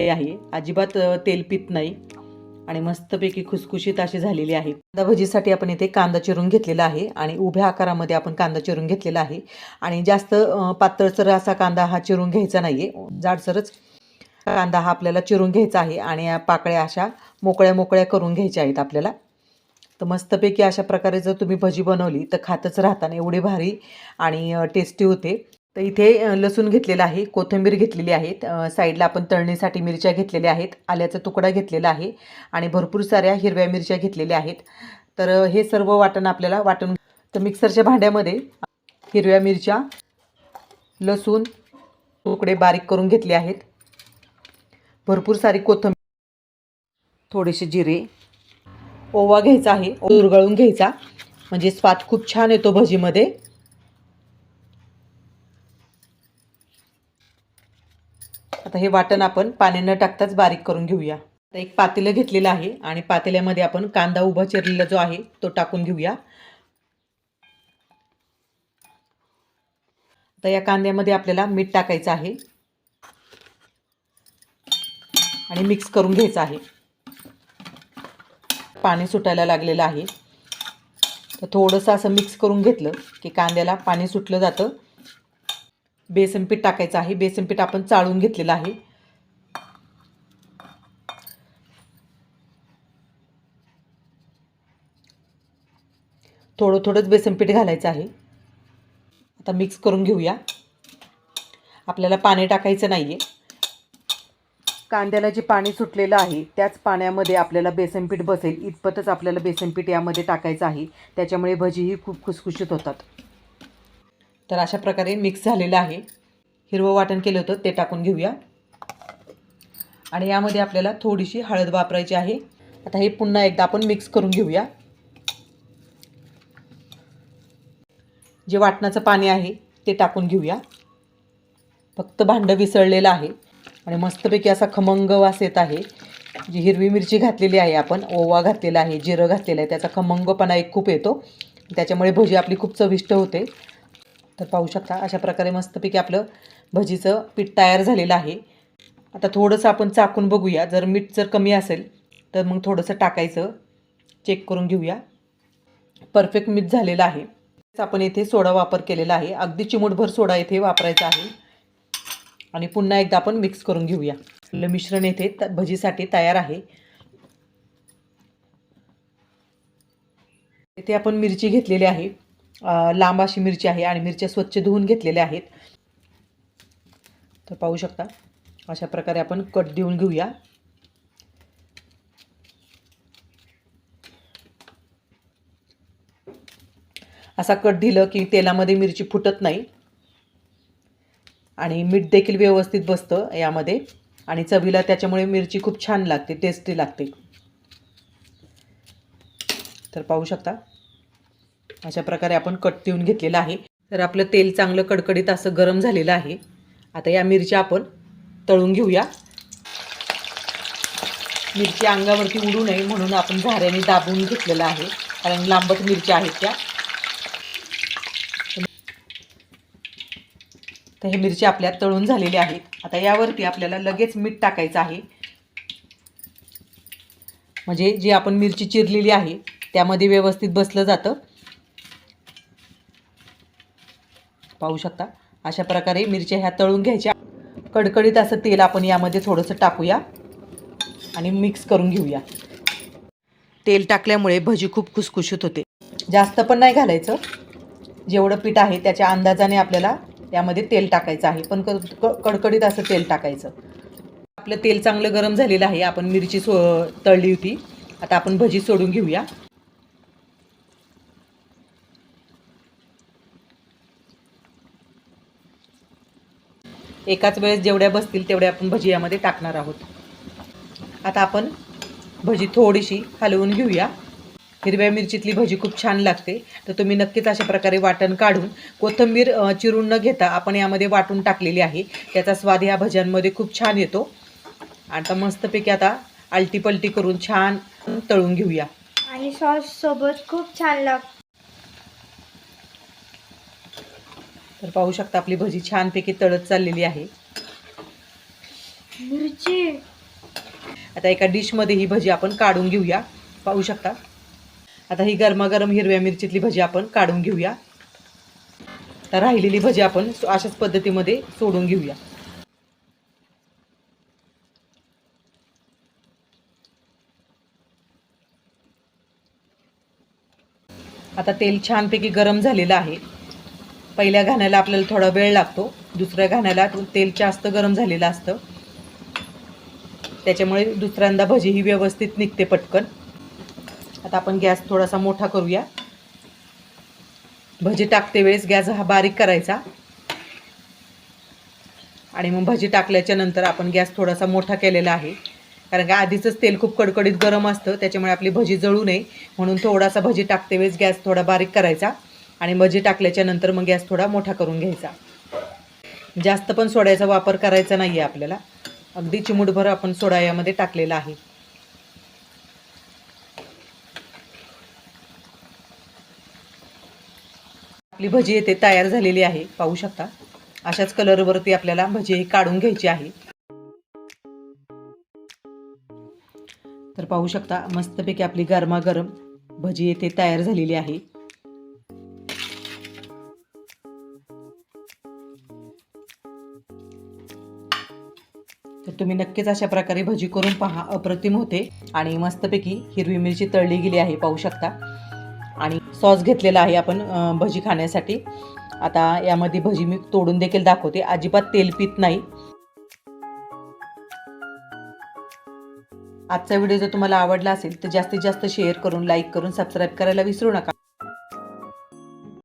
हे आहे. अजिबात तेलपित तेल पित नाही. आणि मस्तपैकी खुसखुशीत अशी झालेली आहे. कांदा भजीसाठी आपण इथे कांदा चिरून घेतलेला आहे आणि उभ्या आकारामध्ये आपण कांदा चिरून घेतलेला आहे. आणि जास्त पातळसर असा कांदा हा चिरून घ्यायचा नाही आहे जाडसरच कांदा हा आपल्याला चिरून घ्यायचा आहे आणि पाकळ्या अशा मोकळ्या मोकळ्या करून घ्यायच्या आहेत आपल्याला. तर मस्तपैकी अशा प्रकारे जर तुम्ही भजी बनवली तर खातच राहताना एवढी भारी आणि टेस्टी होते. तर इथे लसूण घेतलेला आहे कोथिंबीर घेतलेली आहेत साईडला आपण तळणीसाठी मिरच्या घेतलेल्या आहेत आल्याचा तुकडा घेतलेला आहे आणि भरपूर साऱ्या हिरव्या मिरच्या घेतलेल्या आहेत. तर हे सर्व वाटण आपल्याला वाटून तर मिक्सरच्या भांड्यामध्ये हिरव्या मिरच्या लसूण तुकडे बारीक करून घेतले आहेत. भरपूर सारी कोथंबीर थोडेसे जिरे ओवा घ्यायचा आहे उरगळून घ्यायचा. म्हणजे स्वाद खूप छान येतो भजीमध्ये. आता हे वाटण आपण पाणी न टाकताच बारीक करून घेऊया. आता एक पातेलं घेतलेलं आहे आणि पातेल्यामध्ये आपण कांदा उभा चिरलेला जो आहे तो टाकून घेऊया. आता या कांद्यामध्ये आपल्याला मीठ टाकायचं आहे. आणि मिक्स करून घ्यायचं आहे. पाणी सुटायला लागलेलं आहे. तर थोडंसं असं मिक्स करून घेतलं की कांद्याला पाणी सुटलं जातं. बेसन पीठ टाकायचं आहे. बेसन पीठ आपण चाळून घेतलेलं आहे. थोडं थोडंच बेसन पीठ घालायचं आहे. आता मिक्स करून घेऊया. आपल्याला पाणी टाकायचं नाही आहे कांद्याला जे पाणी सुटलेलं आहे त्याच पाण्यामध्ये आपल्याला बेसनपीठ बसेल. इतपतच आपल्याला बेसनपीठ यामध्ये टाकायचं आहे. त्याच्यामुळे भजीही खूप खुसखुशीत होतात. तर अशा प्रकारे मिक्स झालेलं आहे. हिरवं वाटण केलं होतं ते टाकून घेऊया. आणि यामध्ये आपल्याला थोडीशी हळद वापरायची आहे. आता हे पुन्हा एकदा आपण मिक्स करून घेऊया. जे वाटणाचं पाणी आहे ते टाकून घेऊया. फक्त भांडं विसळलेलं आहे. आणि मस्तपैकी असा खमंग वास येत आहे. जी हिरवी मिरची घातलेली आहे आपण ओवा घातलेला आहे जिरं घातलेलं आहे त्याचा खमंगपणा एक खूप येतो. त्याच्यामुळे भजी आपली खूप चविष्ट होते. तर पाहू शकता अशा प्रकारे मस्तपैकी आपलं भजीचं पीठ तयार झालेलं आहे. आता थोडंसं आपण चाकून बघूया. जर मीठ जर कमी असेल तर मग थोडंसं टाकायचं. चेक करून घेऊया. परफेक्ट मीठ झालेलं आहे. आपण येथे सोडा वापर केलेला आहे. अगदी चिमूटभर सोडा येथे वापरायचा आहे. आणि पुन्हा एकदा आपण मिक्स करून घेऊया. आपलं मिश्रण येथे त- भजीसाठी तयार आहे. इथे आपण मिरची घेतलेली आहे. लांब अशी मिरची आहे आणि मिरच्या स्वच्छ धुवून घेतलेल्या आहेत. तर पाहू शकता अशा प्रकारे आपण कट देऊन घेऊया. असा कट दिलं की तेलामध्ये मिरची फुटत नाही. आणि मीठ देखील व्यवस्थित बसतं यामध्ये. आणि चवीला त्याच्यामुळे मिरची खूप छान लागते टेस्टी लागते. तर पाहू शकता अशा प्रकारे आपण कट देऊन घेतलेलं आहे. तर आपलं तेल चांगलं कडकडीत असं गरम झालेलं आहे. आता या मिरच्या आपण तळून घेऊया. मिरची अंगावरती उडू नये म्हणून आपण झाऱ्याने दाबून घेतलेलं आहे. कारण लांबट मिरच्या आहेत त्या. तर हे मिरची आपल्या तळून झालेली आहेत. आता यावरती आपल्याला लगेच मीठ टाकायचं आहे. म्हणजे जी आपण मिरची चिरलेली आहे त्यामध्ये व्यवस्थित बसलं जातं. पाहू शकता. अशा प्रकारे मिरच्या ह्या तळून घ्यायच्या. कडकडीत असं तेल आपण यामध्ये थोडंसं टाकूया आणि मिक्स करून घेऊया. तेल टाकल्यामुळे भजी खूप खुसखुशीत होते. जास्त पण नाही घालायचं. जेवढं पीठ आहे त्याच्या अंदाजाने आपल्याला यामध्ये तेल टाकायचं आहे. पण क- कडकडीत असं तेल टाकायचं. आपलं तेल चांगलं गरम झालेलं आहे. आपण मिरची सो तळली होती. आता आपण भजी सोडून घेऊया. एकाच वेळेस जेवढ्या बसतील तेवढ्या आपण भजी यामध्ये टाकणार आहोत. आता आपण भजी थोडीशी हलवून घेऊया. हिरव्या मिरचीतली भजी खूप छान लागते. तर तुम्ही नक्कीच अशा प्रकारे वाटण काढून कोथिंबीर चिरून न घेता आपण यामध्ये वाटून टाकलेली आहे. त्याचा स्वाद ह्या भज्यांमध्ये खूप छान येतो. आता मस्तपैकी आता आलटी पलटी करून छान तळून घेऊया. आणि सॉस सोबत खूप छान लागतो. तर पाहू शकता आपली भजी छानपैकी तळत चाललेली आहे. मिरची. आता एका डिशमध्ये ही भजी आपण काढून घेऊया. पाहू शकता. आता ही गरमागरम हिरव्या मिरचीतली भजी आपण काढून घेऊया. तर राहिलेली भजी आपण अशाच पद्धतीमध्ये सोडून घेऊया. आता तेल छानपैकी गरम झालेलं आहे. पहिल्या घाण्याला आपल्याला थोडा वेळ लागतो. दुसऱ्या घाण्याला तेल जास्त गरम झालेलं असतं. त्याच्यामुळे दुसऱ्यांदा भजी ही व्यवस्थित निघते पटकन. आता आपण गॅस थोडासा मोठा करूया. भजी टाकते वेळेस गॅस हा बारीक करायचा. आणि मग भजी टाकल्याच्या नंतर आपण गॅस थोडासा मोठा केलेला आहे. कारण का आधीचंच तेल खूप कडकडीत गरम असतं त्याच्यामुळे आपली भजी जळू नये. म्हणून थोडासा भजी टाकते वेळेस गॅस थोडा बारीक करायचा. आणि भजी टाकल्याच्या नंतर मग गॅस थोडा मोठा करून घ्यायचा. जास्त पण सोड्याचा वापर करायचा नाही आहे आपल्याला. अगदी चिमूटभर आपण सोडा यामध्ये टाकलेला आहे. आपली भजी येथे तयार झालेली आहे. पाहू शकता? अशाच कलरवरती आपल्याला भजी ही काढून घ्यायची आहे. तर पाहू शकता मस्तपैकी आपली गरमागरम भजी येथे तयार झालेली आहे. तर तुम्ही नक्कीच अशा प्रकारे भजी करून पहा अप्रतिम होते. आणि मस्तपैकी हिरवी मिरची तळली गेली आहे पाहू शकता. आणि सॉस घेतलेला आहे आपण भजी खाण्यासाठी. आता यामध्ये भजी मी तोडून देखील दाखवते. अजिबात तेल पित नाही. आजचा व्हिडिओ जर तुम्हाला आवडला असेल तर जास्तीत जास्त शेअर करून लाईक करून सबस्क्राईब करायला विसरू नका.